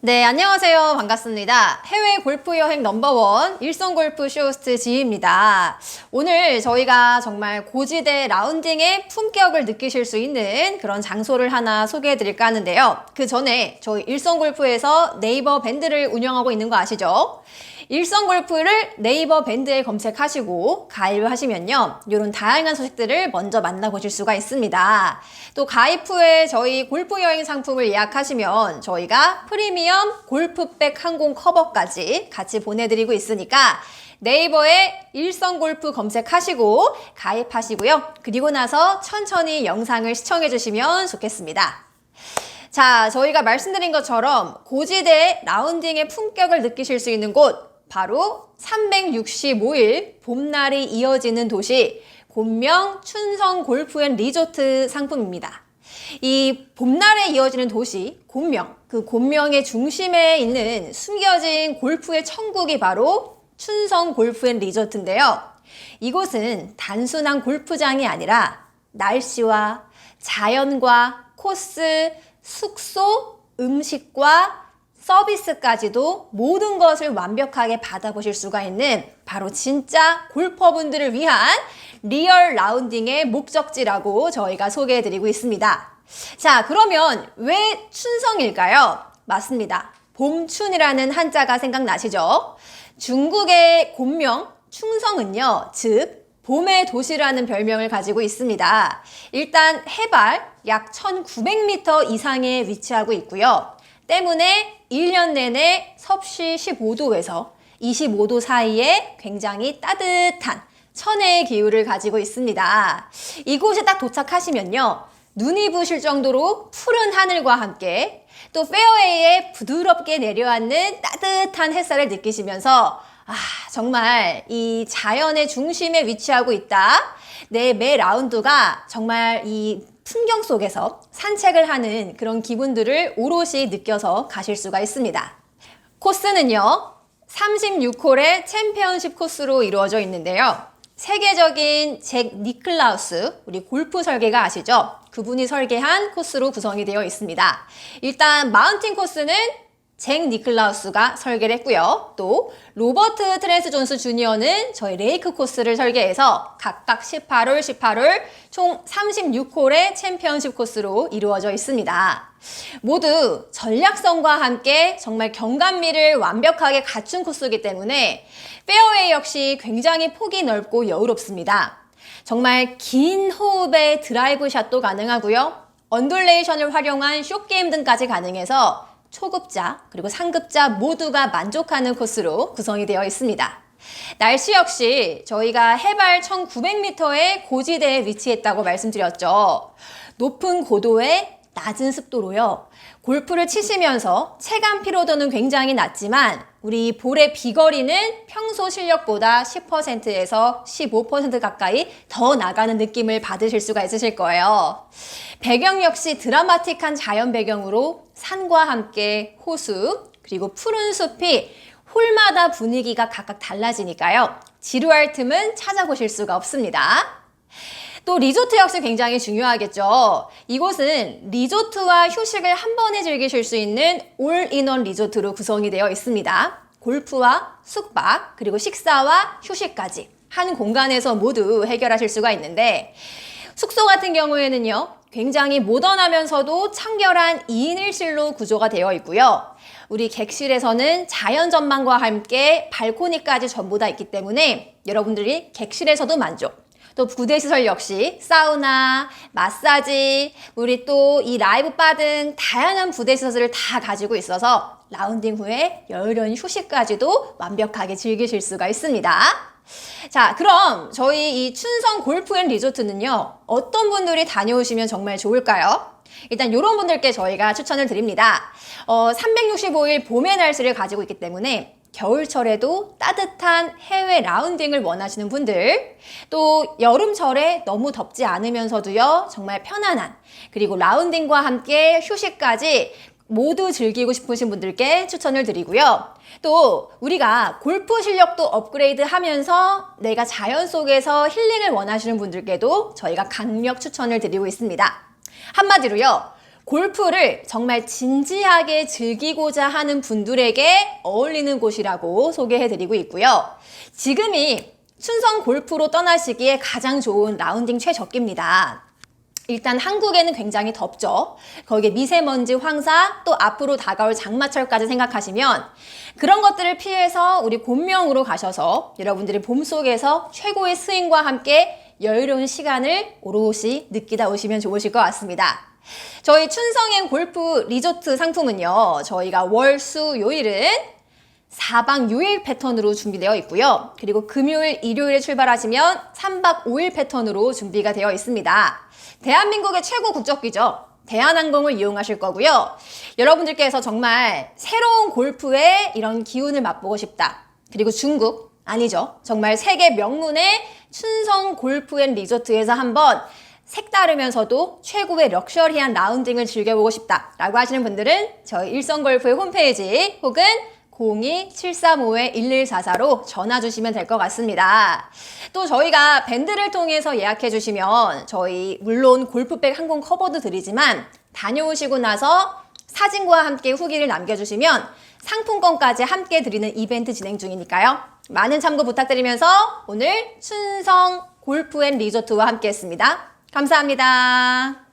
네, 안녕하세요. 반갑습니다. 해외 골프 여행 넘버원 일성 골프 쇼호스트 지희입니다. 오늘 저희가 정말 고지대 라운딩의 품격을 느끼실 수 있는 그런 장소를 하나 소개해 드릴까 하는데요. 그 전에 저희 일성 골프에서 네이버 밴드를 운영하고 있는 거 아시죠? 일성 골프를 네이버 밴드에 검색하시고 가입을 하시면요. 이런 다양한 소식들을 먼저 만나보실 수가 있습니다. 또 가입 후에 저희 골프 여행 상품을 예약하시면 저희가 프리미엄 골프백 항공 커버까지 같이 보내드리고 있으니까 네이버에 일성 골프 검색하시고 가입하시고요. 그리고 나서 천천히 영상을 시청해 주시면 좋겠습니다. 자, 저희가 말씀드린 것처럼 고지대 라운딩의 품격을 느끼실 수 있는 곳, 바로 365일 봄날이 이어지는 도시, 곤명 춘성 골프 앤 리조트 상품입니다. 이 봄날에 이어지는 도시, 곤명, 그 곤명의 중심에 있는 숨겨진 골프의 천국이 바로 춘성 골프 앤 리조트인데요. 이곳은 단순한 골프장이 아니라 날씨와 자연과 코스, 숙소, 음식과 서비스까지도 모든 것을 완벽하게 받아보실 수가 있는 바로 진짜 골퍼분들을 위한 리얼 라운딩의 목적지라고 저희가 소개해드리고 있습니다. 자, 그러면 왜 춘성일까요? 맞습니다. 봄춘이라는 한자가 생각나시죠? 중국의 곤명, 충성은요, 즉, 봄의 도시라는 별명을 가지고 있습니다. 일단 해발 약 1900m 이상에 위치하고 있고요. 때문에 1년 내내 섭씨 15도에서 25도 사이에 굉장히 따뜻한 천혜의 기후를 가지고 있습니다. 이곳에 딱 도착하시면요. 눈이 부실 정도로 푸른 하늘과 함께 또 페어웨이에 부드럽게 내려앉는 따뜻한 햇살을 느끼시면서 아, 정말 이 자연의 중심에 위치하고 있다. 내 매 라운드가 정말 이 풍경 속에서 산책을 하는 그런 기분들을 오롯이 느껴서 가실 수가 있습니다. 코스는요, 36홀의 챔피언십 코스로 이루어져 있는데요. 세계적인 잭 니클라우스, 우리 골프 설계가 아시죠? 그분이 설계한 코스로 구성이 되어 있습니다. 일단 마운틴 코스는 잭 니클라우스가 설계를 했고요. 또 로버트 트랜스 존스 주니어는 저희 레이크 코스를 설계해서 각각 18홀, 18홀 총 36홀의 챔피언십 코스로 이루어져 있습니다. 모두 전략성과 함께 정말 경감미를 완벽하게 갖춘 코스이기 때문에 페어웨이 역시 굉장히 폭이 넓고 여유롭습니다. 정말 긴 호흡의 드라이브 샷도 가능하고요. 언듈레이션을 활용한 숏게임 등까지 가능해서 초급자 그리고 상급자 모두가 만족하는 코스로 구성이 되어 있습니다. 날씨 역시 저희가 해발 1900m의 고지대에 위치했다고 말씀드렸죠. 높은 고도에 낮은 습도로요. 골프를 치시면서 체감 피로도는 굉장히 낮지만 우리 볼의 비거리는 평소 실력보다 10%에서 15% 가까이 더 나가는 느낌을 받으실 수가 있으실 거예요. 배경 역시 드라마틱한 자연 배경으로 산과 함께 호수 그리고 푸른 숲이 홀마다 분위기가 각각 달라지니까요. 지루할 틈은 찾아보실 수가 없습니다. 또 리조트 역시 굉장히 중요하겠죠. 이곳은 리조트와 휴식을 한 번에 즐기실 수 있는 올인원 리조트로 구성이 되어 있습니다. 골프와 숙박, 그리고 식사와 휴식까지 한 공간에서 모두 해결하실 수가 있는데 숙소 같은 경우에는요. 굉장히 모던하면서도 청결한 2인 1실로 구조가 되어 있고요. 우리 객실에서는 자연 전망과 함께 발코니까지 전부 다 있기 때문에 여러분들이 객실에서도 만족, 또 부대 시설 역시 사우나, 마사지, 우리 또 이 라이브 바 등 다양한 부대 시설을 다 가지고 있어서 라운딩 후에 여유로운 휴식까지도 완벽하게 즐기실 수가 있습니다. 자, 그럼 저희 이 춘성 골프 앤 리조트는요, 어떤 분들이 다녀오시면 정말 좋을까요? 일단 이런 분들께 저희가 추천을 드립니다. 어, 365일 봄의 날씨를 가지고 있기 때문에 겨울철에도 따뜻한 해외 라운딩을 원하시는 분들, 또 여름철에 너무 덥지 않으면서도요, 정말 편안한, 그리고 라운딩과 함께 휴식까지 모두 즐기고 싶으신 분들께 추천을 드리고요. 또 우리가 골프 실력도 업그레이드 하면서 내가 자연 속에서 힐링을 원하시는 분들께도 저희가 강력 추천을 드리고 있습니다. 한마디로요. 골프를 정말 진지하게 즐기고자 하는 분들에게 어울리는 곳이라고 소개해드리고 있고요. 지금이 춘성 골프로 떠나시기에 가장 좋은 라운딩 최적기입니다. 일단 한국에는 굉장히 덥죠. 거기에 미세먼지, 황사, 또 앞으로 다가올 장마철까지 생각하시면 그런 것들을 피해서 우리 곤명으로 가셔서 여러분들이 봄 속에서 최고의 스윙과 함께 여유로운 시간을 오롯이 느끼다 오시면 좋으실 것 같습니다. 저희 춘성행 골프 리조트 상품은요, 저희가 월, 수, 요일은 4박 6일 패턴으로 준비되어 있고요. 그리고 금요일, 일요일에 출발하시면 3박 5일 패턴으로 준비가 되어 있습니다. 대한민국의 최고 국적기죠. 대한항공을 이용하실 거고요. 여러분들께서 정말 새로운 골프의 이런 기운을 맛보고 싶다. 그리고 중국, 아니죠. 정말 세계 명문의 춘성 골프 앤 리조트에서 한번 색다르면서도 최고의 럭셔리한 라운딩을 즐겨보고 싶다라고 하시는 분들은 저희 일성골프의 홈페이지 혹은 02-735-1144로 전화 주시면 될 것 같습니다. 또 저희가 밴드를 통해서 예약해 주시면 저희 물론 골프백 항공 커버도 드리지만 다녀오시고 나서 사진과 함께 후기를 남겨주시면 상품권까지 함께 드리는 이벤트 진행 중이니까요. 많은 참고 부탁드리면서 오늘 춘성 골프 앤 리조트와 함께 했습니다. 감사합니다.